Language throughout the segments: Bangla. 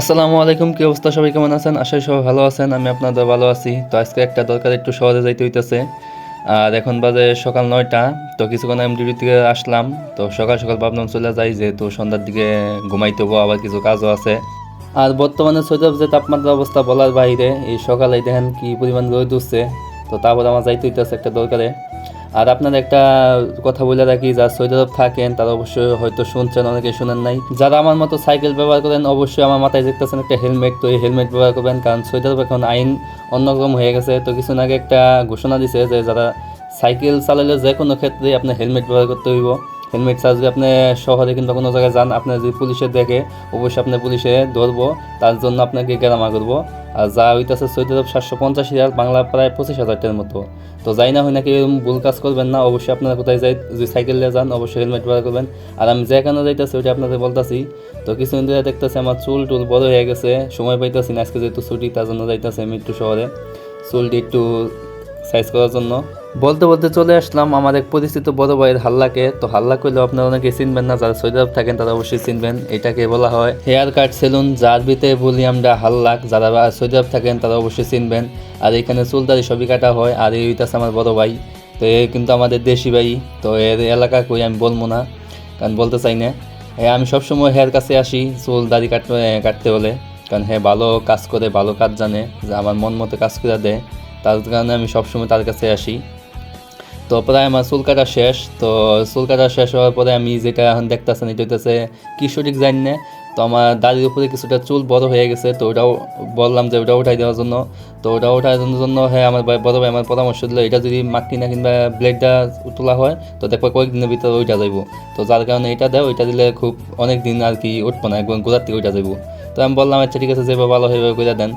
আসসালামু আলাইকুম, কি অবস্থা? সবাই কেমন আছেন? আশা সবাই ভালো আছেন, আমি আপনাদের ভালো আছি। তো আজকে একটা দরকার, একটু শহরে যাইতে হইতেছে। আর এখন বাজে সকাল নয়টা, তো কিছুক্ষণ আমি ডিউটি থেকে আসলাম। তো সকাল সকাল ভাবলাম চলে যাই, যেহেতু সন্ধ্যার দিকে ঘুমাইতে হব, আবার কিছু কাজও আছে। আর বর্তমানে সৈয়দ যে তাপমাত্রা অবস্থা বলার বাইরে, এই সকালে দেখেন কি পরিমাণ রোদ উঠছে। তো তারপর আমার যাইতে হইতেছে একটা দরকারে। আর আপনার একটা কথা বলে রাখি, যারা সৌদি থাকেন, তারা অবশ্যই হয়তো শুনছেন অনেকে শুনেন নাই। যারা আমার মতো সাইকেল ব্যবহার করেন, অবশ্যই আমার মাথায় দেখতেছেন একটা হেলমেট, তো এই হেলমেট ব্যবহার করবেন, কারণ সৌদি এখন আইন অন্যরকম হয়ে গেছে। তো কিছুদিন আগে একটা ঘোষণা দিছে যে, যারা সাইকেল চালালে যে কোনো ক্ষেত্রে আপনার হেলমেট ব্যবহার করতে হইব। হেলমেট যদি আপনি শহরে কিংবা কোনো জায়গায় যান আপনার যদি পুলিশে দেখে, অবশ্যই আপনার পুলিশে ধরবো। তার জন্য আপনাকে গেরামা করব। আর যা হইতেছে চৌদ্দ সাতশো পঞ্চাশ হাজার বাংলা প্রায় পঁচিশ হাজারটার মতো। তো যাই না হয় নাকি এরকম ভুল কাজ করবেন না, অবশ্যই আপনারা কোথায় যাই, যদি সাইকেল নিয়ে যান, অবশ্যই হেলমেট ব্যবহার করবেন। আর আমি যে কেন যাইতেছি ওইটা আপনাদের বলতেছি, তো কিছুদিন ধরে দেখতেছি আমার চুল টুল বড় হয়ে গেছে, সময় পাইতেছি না, আজকে যেহেতু ছুটি, তার জন্য যাইতেছি আমি একটু শহরে। চুলটি একটু সাইজ করার জন্য। বলতে বলতে চলে আসলাম আমার এক পরিচিত বড় ভাইয়ের হাল্লাকে। তো হাল্লা করলেও আপনারা অনেকে চিনবেন না, যারা সৌদি থাকেন তারা অবশ্যই চিনবেন। এটাকে বলা হয় হেয়ার কাট সেলুন, যার ভিতরে বলি আমরা হাল্লাক। যারা সৌদি থাকেন তারা অবশ্যই চিনবেন। আর এখানে চুলদারি সবই কাটা হয়, আর এই হইতাছে আমার বড় ভাই। তো এ কিন্তু আমাদের দেশি ভাই, তো এর এলাকা কই আমি বলব না, কারণ বলতে চাই না। হ্যাঁ আমি সবসময় হেয়ার কাছে আসি চুল দাড়ি কাটতে কাটতে হলে, কারণ হ্যাঁ ভালো কাজ করে, ভালো কাজ জানে, যে আমার মন মতো কাজ করে দেয়। তার কারণে আমি সবসময় তার কাছে আসি। তো প্রায় আমার চুল কাটা শেষ, তো চুল কাটা শেষ হওয়ার পরে আমি যেটা এখন দেখতেছেন এটা হইতেছে কি সঠিক জানি না তো আমার দাড়ির উপরে কিছুটা চুল বড় হয়ে গেছে, তো ওটাও বললাম যে ওটা উঠাই দেওয়ার জন্য। তো ওটা উঠার জন্য হ্যাঁ আমার বড় ভাই আমার পরামর্শ দিল, এটা যদি মাটি না কিংবা ব্লেডটা তোলা হয়, তো দেখব কয়েকদিনের ভিতরে ওইটা যাইব। তো যার কারণে এটা দেয়, ওইটা দিলে খুব অনেক দিন আর কি উঠবো না একবার গোড়ার থেকে ওইটা যাইব। তো আমি বললাম আচ্ছা ঠিক আছে, যেভাবে ভালো হয়ে করে দেন।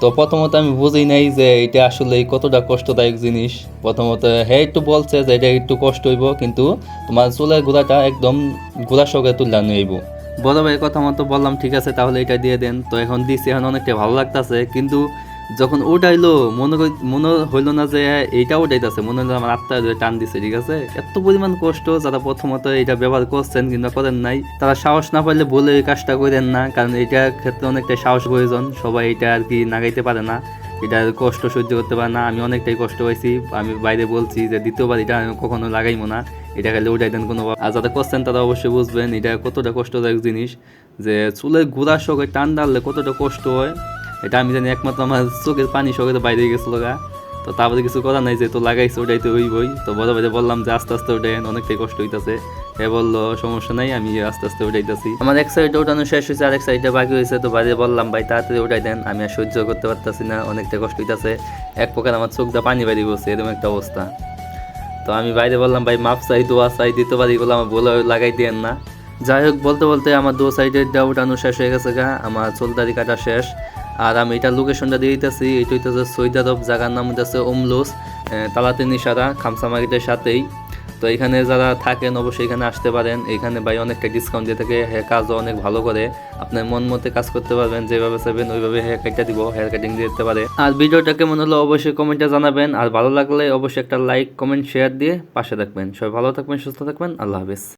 তো প্রথমত আমি বুঝি নাই যে এটা আসলে কতটা কষ্টদায়ক জিনিস। প্রথমত হ্যাঁ একটু বলছে যে এটা একটু কষ্ট হইব, কিন্তু তোমার চুলের গোড়াটা একদম গোড়া সঙ্গে তুলে হইব। বড় ভাই কথা মতো বললাম, ঠিক আছে, তাহলে এটা দিয়ে দেন। তো এখন দিছি, এখন অনেকটা ভালো লাগতেছে, কিন্তু যখন উঠাইলো, মনে মনে হইল না যে এইটা উঠাইতেছে, মনে হলো আমার আত্মা টান দিছে, ঠিক আছে? এত পরিমাণ কষ্ট, যারা প্রথমত এটা ব্যবহার করছেন কিংবা করেন নাই, তারা সাহস না পাইলে বলে এই কাজটা করেন না, কারণ এটার ক্ষেত্রে অনেকটা সাহস প্রয়োজন। সবাই এটা আর কি নাগাইতে পারে না। এটার কষ্ট সহ্য করতে পারে না। আমি অনেকটাই কষ্ট হয়েছি আমি বাইরে বলছি যে দ্বিতীয়বার এটা আমি কখনো লাগাইবো না। এটা খালি উঠাই দেন কোনো আর যারা করছেন তারা অবশ্যই বুঝবেন, এটা কতটা কষ্টদায়ক জিনিস যে চুলের গোড়ার সঙ্গে টান ডাললে কতটা কষ্ট হয়। এটা আমি জানি একমাত্র আমার চোখের পানি সঙ্গে বাইরে গেছিল গা। তো তারপরে কিছু করার নাই যে, তো লাগাইছে ওটাইতে হইবই। তো বড় ভাই বললাম যে, আস্তে আস্তে ওটাই অনেকটাই কষ্ট হইতাছে। এ বলল, সমস্যা নাই, আমি আস্তে আস্তে উঠাইতেছি আমার এক সাইডে ওঠানো শেষ হয়েছে আরেক সাইডে বাকি হয়েছে তো বাইরে বললাম, ভাই, তাড়াতাড়ি উঠাই দেন, আমি আর সহ্য করতে পারতাছি না, অনেকটা কষ্ট হইতাছে। এক প্রকার আমার চোখ পানি বাইরে বসে এরকম একটা অবস্থা। তো আমি বাইরে বললাম, ভাই, মাপ চাই, দোয়া চাই, দিতে পারি বলে আমার বলে লাগাই দেন না। যাই হোক, বলতে বলতে আমার দু সাইডের ডা উঠানো শেষ হয়ে গেছে গা। আমার চুলদারি কাটা শেষ। আর আমি এটা লোকেশনটা দিয়ে দিতেছি। এটা হইতেছে সৈয়দ আরব জায়গার নাম হইতেছে ওমলুস তালাতে নিশারা খামসা মার্কেটের সাথেই। তো এখানে যারা থাকেন, অবশ্যই এখানে আসতে পারেন। এখানে ভাই অনেকটা ডিসকাউন্ট দিয়ে থাকে হেয়ার কাজও অনেক ভালো করে। আপনার মন মতে কাজ করতে পারবেন, যেভাবে চাইবেন ওইভাবে হেয়ার কাটটা দিব হেয়ার কাটিং দিয়ে দিতে পারে। আর ভিডিওটা কেমন হলো অবশ্যই কমেন্টে জানাবেন। আর ভালো লাগলে অবশ্যই একটা লাইক কমেন্ট শেয়ার দিয়ে পাশে থাকবেন। সবাই ভালো থাকবেন, সুস্থ থাকবেন। আল্লাহ হাফিজ।